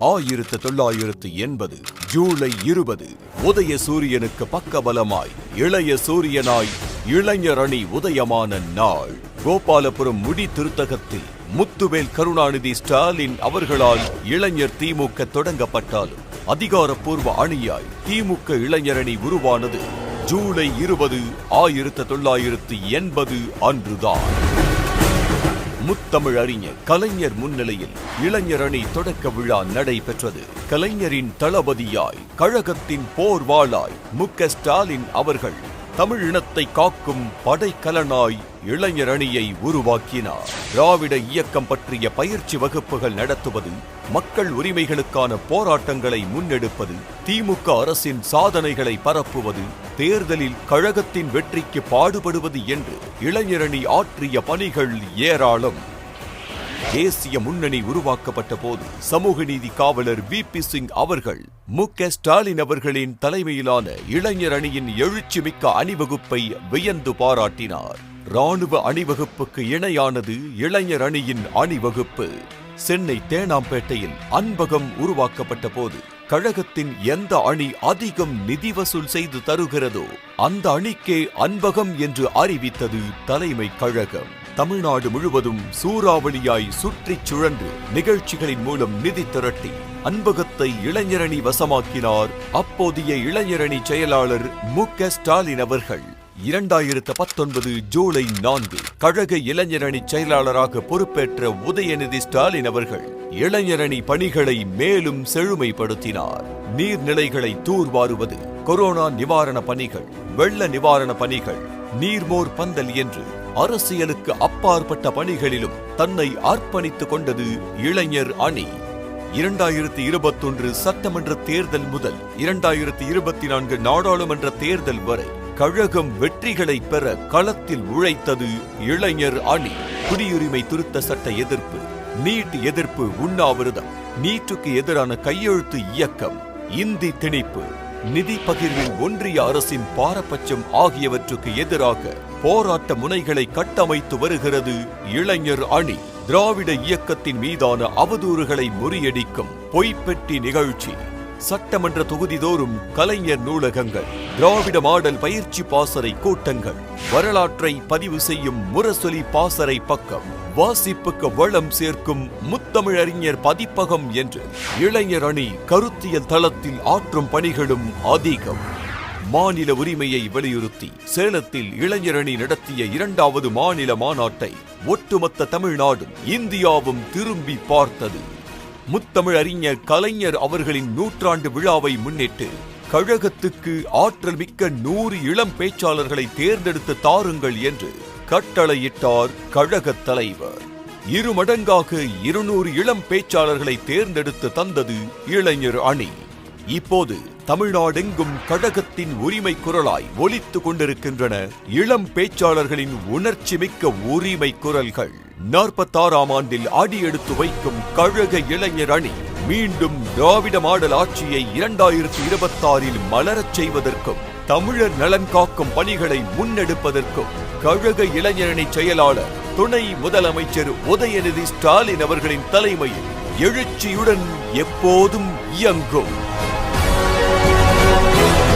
ஆயிரத்து தொள்ளாயிரத்து எண்பது ஜூலை இருபது உதய சூரியனுக்கு பக்கபலமாய் இளைய சூரியனாய் இளைஞர் அணி உதயமான நாள். கோபாலபுரம் முடி திருத்தகத்தில் முத்துவேல் கருணாநிதி ஸ்டாலின் அவர்களால் இளைஞர் திமுக தொடங்கப்பட்டாலும் அதிகாரப்பூர்வ அணியாய் திமுக இளைஞரணி உருவானது ஜூலை இருபது ஆயிரத்து தொள்ளாயிரத்து எண்பது அன்றுதான். முத்தமிழ் அறிஞர் கலைஞர் முன்னிலையில் இளைஞர் அணி தொடக்க விழா நடைபெற்றது. கலைஞரின் தளபதியாய் கழகத்தின் போர்வாளாய் மு க ஸ்டாலின் அவர்கள் தமிழ் இனத்தை காக்கும் படைக்கலனாய் இளைஞர் அணியை உருவாக்கினார். திராவிட இயக்கம் பற்றிய பயிற்சி வகுப்புகள் நடத்துவது மக்கள் உரிமைகளுக்கான போராட்டங்களை முன்னெடுப்பது திமுக அரசின் சாதனைகளை பரப்புவது தேர்தலில் கழகத்தின் வெற்றிக்கு பாடுபடுவது என்று இளைஞரணி ஆற்றிய பணிகள் ஏராளம். தேசிய முன்னணி உருவாக்கப்பட்ட போது சமூக நீதி காவலர் வி பி சிங் அவர்கள் மு க ஸ்டாலின் அவர்களின் தலைமையிலான இளைஞர் அணியின் எழுச்சிமிக்க அணிவகுப்பை வியந்து பாராட்டினார். ராணுவ அணிவகுப்புக்கு இணையானது இளைஞர் அணியின் அணிவகுப்பு. சென்னை தேனாம்பேட்டையில் அன்பகம் உருவாக்கப்பட்ட போது கழகத்தின் எந்த அணி அதிகம் நிதி வசூல் செய்து தருகிறதோ அந்த அணிக்கே அன்பகம் என்று அறிவித்தது தலைமை கழகம். தமிழ்நாடு முழுவதும் சூறாவளியாய் சுற்றிச் சுழன்று நிகழ்ச்சிகளின் மூலம் நிதி திரட்டி அன்பகத்தை இளைஞரணி வசமாக்கினார் அப்போதைய இளைஞரணி செயலாளர் மு க ஸ்டாலின் அவர்கள். இரண்டாயிரத்து பத்தொன்பது ஜூலை நான்கு கழக இளைஞரணி செயலாளராக பொறுப்பேற்ற உதயநிதி ஸ்டாலின் அவர்கள் இளைஞரணி பணிகளை மேலும் செழுமைப்படுத்தினார். நீர்நிலைகளை தூர்வாருவது கொரோனா நிவாரண பணிகள் வெள்ள நிவாரண பணிகள் நீர்மோர் பந்தல் என்று அரசியலுக்கு அப்பாற்பட்ட பணிகளிலும் தன்னை அர்ப்பணித்துக் கொண்டது இளைஞர் அணி. இரண்டாயிரத்தி இருபத்தொன்று சட்டமன்ற தேர்தல் முதல் இரண்டாயிரத்தி இருபத்தி நான்கு நாடாளுமன்ற தேர்தல் வரை கழகம் வெற்றிகளை பெற களத்தில் உழைத்தது இளைஞர் அணி. குடியுரிமை திருத்த சட்ட எதிர்ப்பு நீட் எதிர்ப்பு உண்ணாவிரதம் நீட்டுக்கு எதிரான கையெழுத்து இயக்கம் இந்தி திணிப்பு. நிதி பகிர்வில் ஒன்றிய அரசின் பாரபட்சம் ஆகியவற்றுக்கு எதிராக போராட்ட முனைகளை கட்டமைத்து வருகிறது இளைஞர் அணி. திராவிட இயக்கத்தின் மீதான அவதூறுகளை முறியடிக்கும் பொய்ப்பெட்டி நிகழ்ச்சி. சட்டமன்ற தொகுதிதோறும் கலைஞர் நூலகங்கள் திராவிட மாடல் பயிற்சி பாசறை கூட்டங்கள் வரலாற்றை பதிவு செய்யும் முரசொலி பாசறை பக்கம். வாசிப்புக்கு வளம் சேர்க்கும் முத்தமிழறிஞர் பதிப்பகம் என்று இளைஞர் அணி கருத்தியல் தளத்தில் ஆற்றும் பணிகளும் அதிகம். மாநில உரிமையை வலியுறுத்தி சேலத்தில் இளைஞரணி நடத்திய இரண்டாவது மாநில மாநாட்டை ஒட்டுமொத்த தமிழ்நாடும் இந்தியாவும் திரும்பி பார்த்தது. முத்தமிழ் அறிஞர் கலைஞர் அவர்களின் நூற்றாண்டு விழாவை முன்னிட்டு கழகத்துக்கு ஆற்றல் மிக்க நூறு இளம் பேச்சாளர்களை தேர்ந்தெடுத்து தாருங்கள் என்று கட்டளையிட்டார் கழகத் தலைவர். இருமடங்காக இருநூறு இளம் பேச்சாளர்களை தேர்ந்தெடுத்து தந்தது இளைஞர் அணி. இப்போது தமிழ்நாடெங்கும் கழகத்தின் உரிமை குரலாய் ஒலித்துக் கொண்டிருக்கின்றன இளம் பேச்சாளர்களின் உணர்ச்சி மிக்க உரிமை குரல்கள். நாற்பத்தாறாம் ஆண்டில் அடியெடுத்து வைக்கும் கழக இளைஞர் அணி மீண்டும் திராவிட மாடல் ஆட்சியை இரண்டாயிரத்தி இருபத்தாறில் மலரச் செய்வதற்கும் தமிழர் நலன் காக்கும் பணிகளை முன்னெடுப்பதற்கும் கழக இளைஞரணி செயலாளர் துணை முதலமைச்சர் உதயநிதி ஸ்டாலின் அவர்களின் தலைமையில் எழுச்சியுடன் எப்போதும் இயங்கும்.